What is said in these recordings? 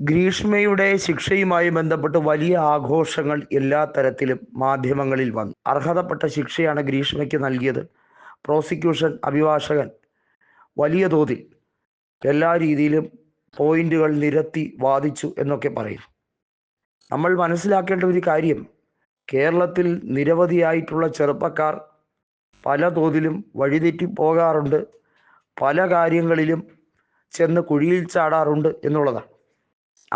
ഗ്രീഷ്മയുടെ ശിക്ഷയുമായി ബന്ധപ്പെട്ട് വലിയ ആഘോഷങ്ങൾ എല്ലാ തരത്തിലും മാധ്യമങ്ങളിൽ വന്നു. അർഹതപ്പെട്ട ശിക്ഷയാണ് ഗ്രീഷ്മയ്ക്ക് നൽകിയത്. പ്രോസിക്യൂഷൻ അഭിഭാഷകൻ വലിയ തോതിൽ എല്ലാ രീതിയിലും പോയിന്റുകൾ നിരത്തി വാദിച്ചു എന്നൊക്കെ പറയും നമ്മൾ മനസ്സിലാക്കേണ്ട ഒരു കാര്യം കേരളത്തിൽ നിരവധിയായിട്ടുള്ള ചെറുപ്പക്കാർ പല തോതിലും വഴിതെറ്റി പോകാറുണ്ട് പല കാര്യങ്ങളിലും ചെന്ന് കുഴിയിൽ ചാടാറുണ്ട് എന്നുള്ളതാണ്.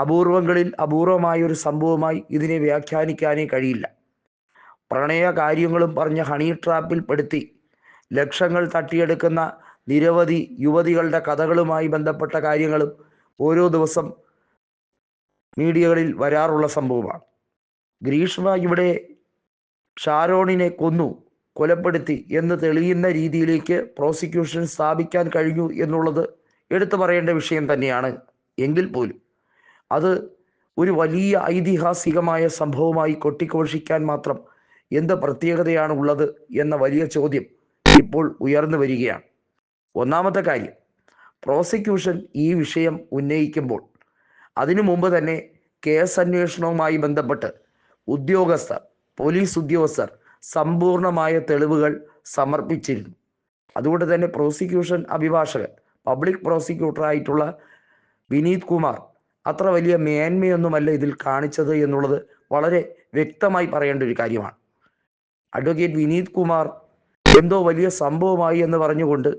അപൂർവങ്ങളിൽ അപൂർവമായ ഒരു സംഭവമായി ഇതിനെ വ്യാഖ്യാനിക്കാനേ കഴിയില്ല. പ്രണയ കാര്യങ്ങളും പറഞ്ഞ് ഹണി ട്രാപ്പിൽ പെടുത്തി ലക്ഷങ്ങൾ തട്ടിയെടുക്കുന്ന നിരവധി യുവതികളുടെ കഥകളുമായി ബന്ധപ്പെട്ട കാര്യങ്ങളും ഓരോ ദിവസം മീഡിയകളിൽ വരാറുള്ള സംഭവമാണ്. ഗ്രീഷ്മ ഇവിടെ ഷാരോണിനെ കൊന്നു കൊലപ്പെടുത്തി എന്ന് തെളിയുന്ന രീതിയിലേക്ക് പ്രോസിക്യൂഷൻ സ്ഥാപിക്കാൻ കഴിഞ്ഞു എന്നുള്ളത് എടുത്തു പറയേണ്ട വിഷയം തന്നെയാണ്. എങ്കിൽ പോലും അത് ഒരു വലിയ ഐതിഹാസികമായ സംഭവമായി കൊട്ടിഘോഷിക്കാൻ മാത്രം എന്ത് പ്രത്യേകതയാണ് ഉള്ളത് എന്ന വലിയ ചോദ്യം ഇപ്പോൾ ഉയർന്നു വരികയാണ്. ഒന്നാമത്തെ കാര്യം പ്രോസിക്യൂഷൻ ഈ വിഷയം ഉന്നയിക്കുമ്പോൾ അതിനു മുമ്പ് തന്നെ കേസ് അന്വേഷണവുമായി ബന്ധപ്പെട്ട് ഉദ്യോഗസ്ഥർ പോലീസ് ഉദ്യോഗസ്ഥർ സമ്പൂർണമായ തെളിവുകൾ സമർപ്പിച്ചിരുന്നു. അതുകൊണ്ട് തന്നെ പ്രോസിക്യൂഷൻ അഭിഭാഷകൻ പബ്ലിക് പ്രോസിക്യൂട്ടറായിട്ടുള്ള വിനീത് കുമാർ അത്ര വലിയ മേന്മയൊന്നുമല്ല ഇതിൽ കാണിച്ചത് എന്നുള്ളത് വളരെ വ്യക്തമായി പറയേണ്ട ഒരു കാര്യമാണ്. അഡ്വക്കേറ്റ് വിനീത് കുമാർ എന്തോ വലിയ സംഭവമായി എന്ന് പറഞ്ഞുകൊണ്ട്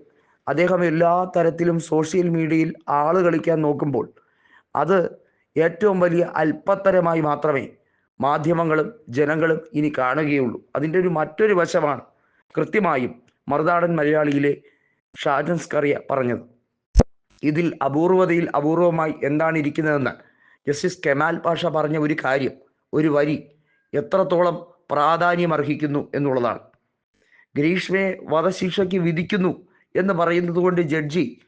അദ്ദേഹം എല്ലാ തരത്തിലും സോഷ്യൽ മീഡിയയിൽ ആൾ കളിക്കാൻ നോക്കുമ്പോൾ അത് ഏറ്റവും വലിയ അല്പത്തരമായി മാത്രമേ മാധ്യമങ്ങളും ജനങ്ങളും ഇനി കാണുകയുള്ളൂ. അതിന്റെ ഒരു മറ്റൊരു വശമാണ് കൃത്യമായും മറുനാടൻ മലയാളിയിലെ ഷാജൻസ് കറിയ പറഞ്ഞത്. ഇതിൽ അപൂർവതയിൽ അപൂർവമായി എന്താണ് ഇരിക്കുന്നതെന്ന്. ജസ്റ്റിസ് കെമാൽ പാഷ പറഞ്ഞ ഒരു കാര്യം ഒരു വരി എത്രത്തോളം പ്രാധാന്യം അർഹിക്കുന്നു എന്നുള്ളതാണ്. ഗ്രീഷ്മയെ വധശിക്ഷയ്ക്ക് വിധിക്കുന്നു എന്ന് പറയുന്നത് കൊണ്ട് ജഡ്ജി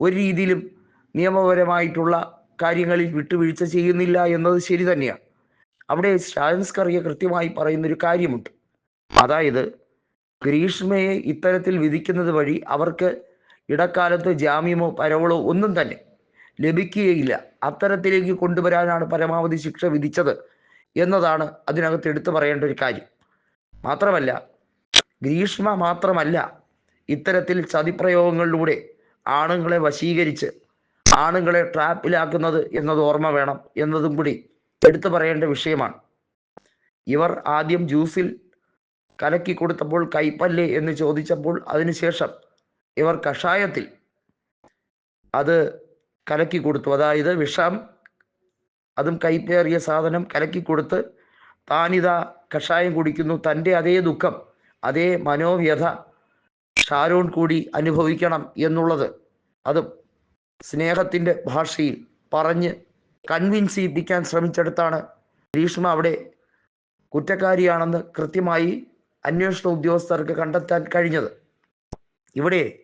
ഒരു രീതിയിലും നിയമപരമായിട്ടുള്ള കാര്യങ്ങളിൽ വിട്ടുവീഴ്ച ചെയ്യുന്നില്ല എന്നത് ശരി തന്നെയാണ് അവിടെ ശാൻസ്കറിയ കൃത്യമായി പറയുന്നൊരു കാര്യമുണ്ട്. അതായത് ഗ്രീഷ്മയെ ഇത്തരത്തിൽ വിധിക്കുന്നത് വഴി അവർക്ക് ഇടക്കാലത്ത് ജാമ്യമോ പരവളോ ഒന്നും തന്നെ ലഭിക്കുകയില്ല. അത്തരത്തിലേക്ക് കൊണ്ടുവരാനാണ് പരമാവധി ശിക്ഷ വിധിച്ചത് എന്നതാണ് അതിനകത്ത് എടുത്തു പറയേണ്ട ഒരു കാര്യം. മാത്രമല്ല ഗ്രീഷ്മ മാത്രമല്ല ഇത്തരത്തിൽ ചതിപ്രയോഗങ്ങളിലൂടെ ആണുങ്ങളെ വശീകരിച്ച് ആണുങ്ങളെ ട്രാപ്പിലാക്കുന്നത് എന്നത് ഓർമ്മ വേണം എന്നതും കൂടി എടുത്തു പറയേണ്ട വിഷയമാണ്. ഇവർ ആദ്യം ജ്യൂസിൽ കലക്കി കൊടുത്തപ്പോൾ കൈപ്പല്ലേ എന്ന് ചോദിച്ചപ്പോൾ അതിനുശേഷം ഇവർ കഷായത്തിൽ അത് കലക്കി കൊടുത്തു. അതായത് വിഷം അതും കൈപ്പേറിയ സാധനം കലക്കി കൊടുത്ത് താനിത കഷായം കുടിക്കുന്നു. തന്റെ അതേ ദുഃഖം അതേ മനോവ്യഥ ഷാരോൺ കൂടി അനുഭവിക്കണം എന്നുള്ളത് അത് സ്നേഹത്തിന്റെ ഭാഷയിൽ പറഞ്ഞ് കൺവിൻസ് ചെയ്യിപ്പിക്കാൻ ശ്രമിച്ചെടുത്താണ് ഭീഷ്മ അവിടെ കുറ്റക്കാരിയാണെന്ന് കൃത്യമായി അന്വേഷണ ഉദ്യോഗസ്ഥർക്ക് കണ്ടെത്താൻ കഴിഞ്ഞത്. ഇവിടെ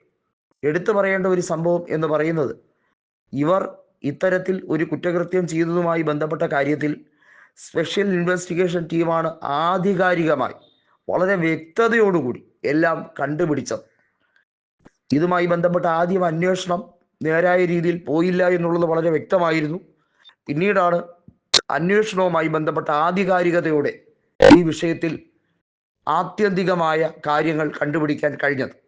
എടുത്തു പറയേണ്ട ഒരു സംഭവം എന്ന് പറയുന്നത് ഇവർ ഇത്തരത്തിൽ ഒരു കുറ്റകൃത്യം ചെയ്യുന്നതുമായി ബന്ധപ്പെട്ട കാര്യത്തിൽ സ്പെഷ്യൽ ഇൻവെസ്റ്റിഗേഷൻ ടീമാണ് ആധികാരികമായി വളരെ വ്യക്തതയോടുകൂടി എല്ലാം കണ്ടുപിടിച്ചത്. ഇതുമായി ബന്ധപ്പെട്ട ആദ്യം അന്വേഷണം നേരായ രീതിയിൽ പോയില്ല എന്നുള്ളത് വളരെ വ്യക്തമായിരുന്നു. പിന്നീടാണ് അന്വേഷണവുമായി ബന്ധപ്പെട്ട ആധികാരികതയോടെ ഈ വിഷയത്തിൽ ആത്യന്തികമായ കാര്യങ്ങൾ കണ്ടുപിടിക്കാൻ കഴിഞ്ഞത്.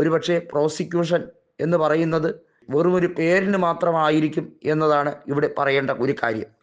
ഒരുപക്ഷെ പ്രോസിക്യൂഷൻ എന്ന് പറയുന്നത് വെറുമൊരു പേരിന് മാത്രമായിരിക്കും എന്നതാണ് ഇവിടെ പറയേണ്ട ഒരു കാര്യം.